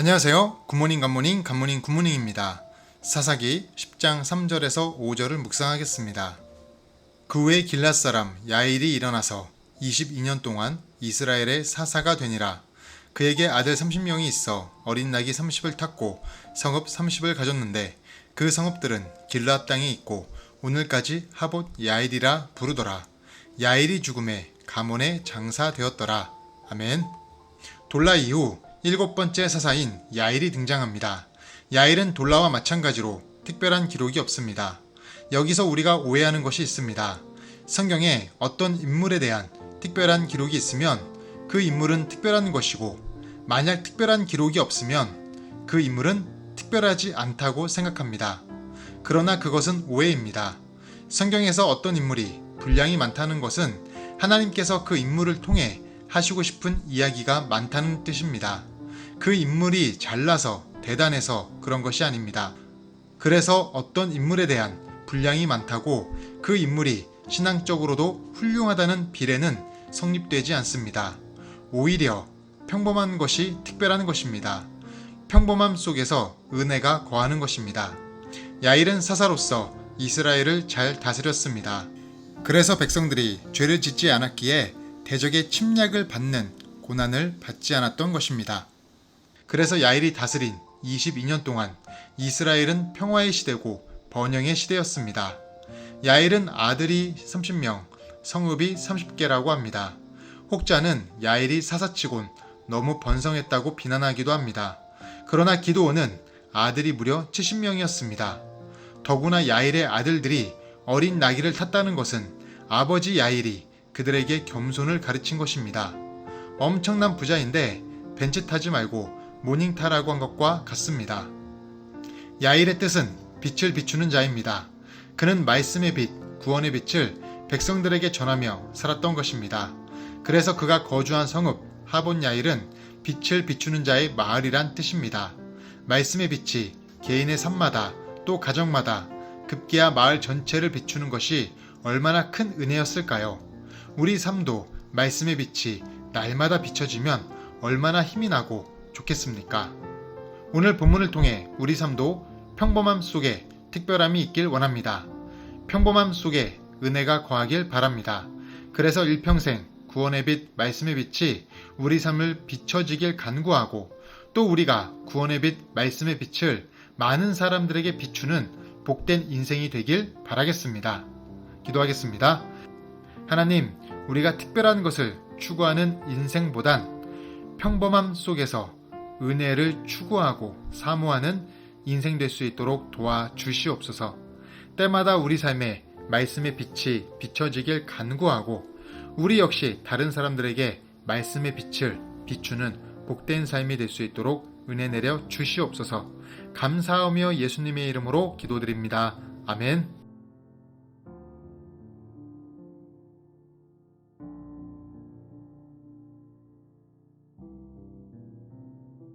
안녕하세요. 굿모닝 굿모닝 굿모닝 굿모닝입니다. 사사기 10장 3절에서 5절을 묵상하겠습니다. 그 후에 길랏 사람 야일이 일어나서 22년 동안 이스라엘의 사사가 되니라. 그에게 아들 30명이 있어 어린 낙이 30을 탔고 성읍 30을 가졌는데 그 성읍들은 길랏 땅에 있고 오늘까지 하봇 야일이라 부르더라. 야일이 죽음에 가문에 장사되었더라. 아멘. 돌라 이후 일곱 번째 사사인 야일이 등장합니다. 야일은 돌라와 마찬가지로 특별한 기록이 없습니다. 여기서 우리가 오해하는 것이 있습니다. 성경에 어떤 인물에 대한 특별한 기록이 있으면 그 인물은 특별한 것이고 만약 특별한 기록이 없으면 그 인물은 특별하지 않다고 생각합니다. 그러나 그것은 오해입니다. 성경에서 어떤 인물이 분량이 많다는 것은 하나님께서 그 인물을 통해 하시고 싶은 이야기가 많다는 뜻입니다. 그 인물이 잘나서 대단해서 그런 것이 아닙니다. 그래서 어떤 인물에 대한 분량이 많다고 그 인물이 신앙적으로도 훌륭하다는 비례는 성립되지 않습니다. 오히려 평범한 것이 특별한 것입니다. 평범함 속에서 은혜가 거하는 것입니다. 야일은 사사로서 이스라엘을 잘 다스렸습니다. 그래서 백성들이 죄를 짓지 않았기에 대적의 침략을 받는 고난을 받지 않았던 것입니다. 그래서 야일이 다스린 22년 동안 이스라엘은 평화의 시대고 번영의 시대였습니다. 야일은 아들이 30명, 성읍이 30개라고 합니다. 혹자는 야일이 사사치곤 너무 번성했다고 비난하기도 합니다. 그러나 기도원은 아들이 무려 70명이었습니다. 더구나 야일의 아들들이 어린 나귀를 탔다는 것은 아버지 야일이 그들에게 겸손을 가르친 것입니다. 엄청난 부자인데 벤츠 타지 말고 모닝 타라고 한 것과 같습니다. 야일의 뜻은 빛을 비추는 자입니다. 그는 말씀의 빛, 구원의 빛을 백성들에게 전하며 살았던 것입니다. 그래서 그가 거주한 성읍 하본 야일은 빛을 비추는 자의 마을이란 뜻입니다. 말씀의 빛이 개인의 삶마다 또 가정마다 급기야 마을 전체를 비추는 것이 얼마나 큰 은혜였을까요? 우리 삶도 말씀의 빛이 날마다 비춰지면 얼마나 힘이 나고 좋겠습니까? 오늘 본문을 통해 우리 삶도 평범함 속에 특별함이 있길 원합니다. 평범함 속에 은혜가 거하길 바랍니다. 그래서 일평생 구원의 빛, 말씀의 빛이 우리 삶을 비춰지길 간구하고 또 우리가 구원의 빛, 말씀의 빛을 많은 사람들에게 비추는 복된 인생이 되길 바라겠습니다. 기도하겠습니다. 하나님, 우리가 특별한 것을 추구하는 인생보단 평범함 속에서 은혜를 추구하고 사모하는 인생 될 수 있도록 도와 주시옵소서. 때마다 우리 삶에 말씀의 빛이 비춰지길 간구하고 우리 역시 다른 사람들에게 말씀의 빛을 비추는 복된 삶이 될 수 있도록 은혜 내려 주시옵소서. 감사하며 예수님의 이름으로 기도드립니다. 아멘.